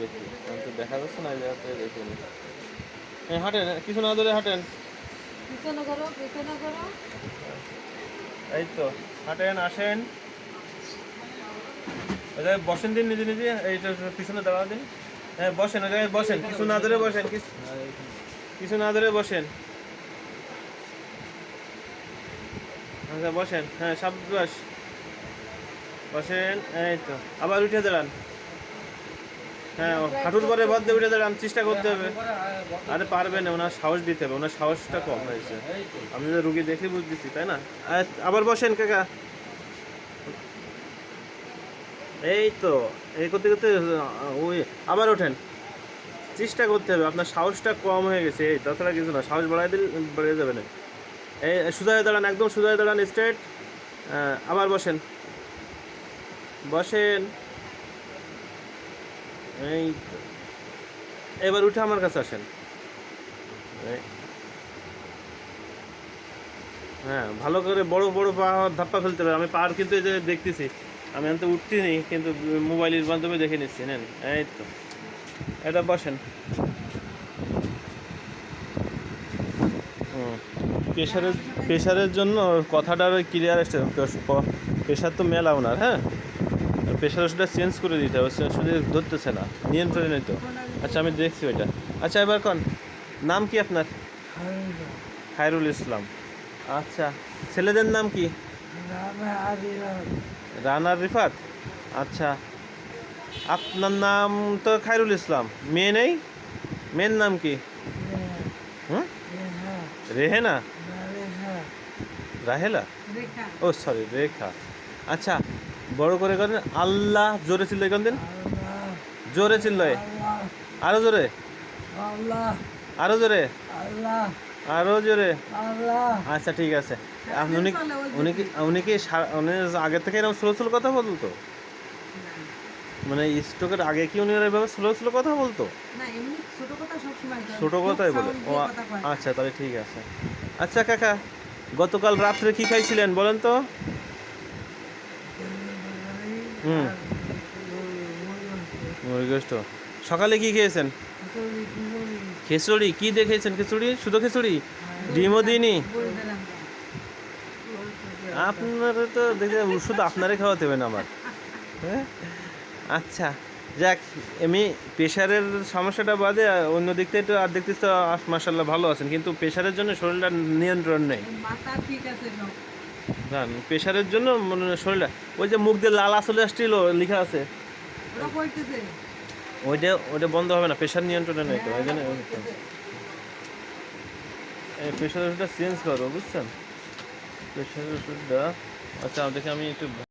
দেখি। আমি তো দেখা যাচ্ছে না এই জায়গাতে হ্যাঁ হাঁটেন কিছু না ধরে হাঁটেন। এই তো হাঁটেন আসেন। ওই জায়গায় বসেন দিন নিজে নিজে এইটা পিছনে দাঁড়া দিন। হ্যাঁ বসেন ওই জায়গায় বসেন কিছু না ধরে বসেন কিছু কিছু না ধরে বসেন। আচ্ছা বসেন হ্যাঁ সাব্বাস। বসেন এই তো আবার উঠে দাঁড়ান। হ্যাঁ হাঁটুর পরে বদ্ধে উঠে দাঁড়ান, চেষ্টা করতে হবে। আরে পারবেন না, ওনার সাহস দিতে হবে, ওনার সাহসটা কম হয়েছে। আমি তো রুগী দেখে বুঝতেছি, তাই না? আবার বসেন, কাকা। এই তো, এই করতে করতে ওই, আবার ওঠেন। চেষ্টা করতে হবে, আপনার সাহসটা কম হয়ে গেছে। এই, তাছাড়া কিছু না, সাহস বাড়াই দিলে বেড়ে যাবে না। এই সোজা দাঁড়ান, একদম সোজা দাঁড়ান স্ট্রেট আবার বসেন। বসেন। এই। এবার উঠে আমার কাছে আসেন। হ্যাঁ ভালো করে বড় বড় পা, ধাপ্পা ফেলতে পারে আমি পার কিন্তু এই যে দেখতেছি, আমি তো উঠতেছি, কিন্তু মোবাইলের মাধ্যমে দেখে নিচ্ছি, নেন। এই তো। এটা বসেন। প্রেশারের প্রেশারের জন্য কথাটা ক্লিয়ার আসছে। প্রেশার তো মেলা ওনার হ্যাঁ? প্রেশার ওষুধটা চেঞ্জ করে দিতে হবে ওষুধে ধরতেছে না, নিয়ন্ত্রণে নেই তো। আচ্ছা আমি দেখছি ওইটা। আচ্ছা এবার কন? নাম কি আপনার? খায়রুল ইসলাম। আচ্ছা ছেলেদের নাম কি? রানা রিফাত। আচ্ছা আপনার নাম তো খায়রুল ইসলাম। মেয়ে নেই? মেয়ের নাম কি? হুম? রেহেনা। রাহেলা? ও সরি রেখা। আচ্ছা বড় করে করেন। আল্লাহ জোরে চিল্লে কেন দিন? জোরে চিল্লয়। আরও জোরে। আরও জোরে। আরও জোরে। আচ্ছা ঠিক আছে। আপনি উনি উনি কি উনি কি উনি আগে থেকে এরকম স্লো স্লো কথা বলতো? মানে স্ট্রোকের আগে কি উনি এভাবে স্লো স্লো কথা বলতো? ছোট কথাই বলে। ও আচ্ছা তাহলে ঠিক আছে। আচ্ছা কাকা গতকাল রাত্রে কি খাইছিলেন বলেন তো? হুম। সকালে কি খেয়েছেন? খিচুড়ি। কি দিয়ে খেয়েছেন খিচুড়ি? শুধু খিচুড়ি? ডিমও দিইনি? আপনার তো দেখে শুধু আপনারে খাওয়াতে হবে না আমার। হ্যাঁ? আচ্ছা যাক, এমনি প্রেশারের সমস্যাটা বাদে অন্য দিক থেকে আর দেখতেছি তো মাসাল্লাহ ভালো আছেন, কিন্তু প্রেশারের জন্য শরীরটা নিয়ন্ত্রণ নেই। ঠিক আছে জান প্রেশারের জন্য মানে শরীরটা ওই যে মুখ দিয়ে লাল আসলে আসছিল লেখা আছে। ওইটা ওইটা বন্ধ হবে না প্রেশার নিয়ন্ত্রণে নেই তো ওই জন্য এই প্রেশার ওষুধটা চেঞ্জ করো বুঝছেন? প্রেশার ওষুধটা আচ্ছা দেখে আমি একটু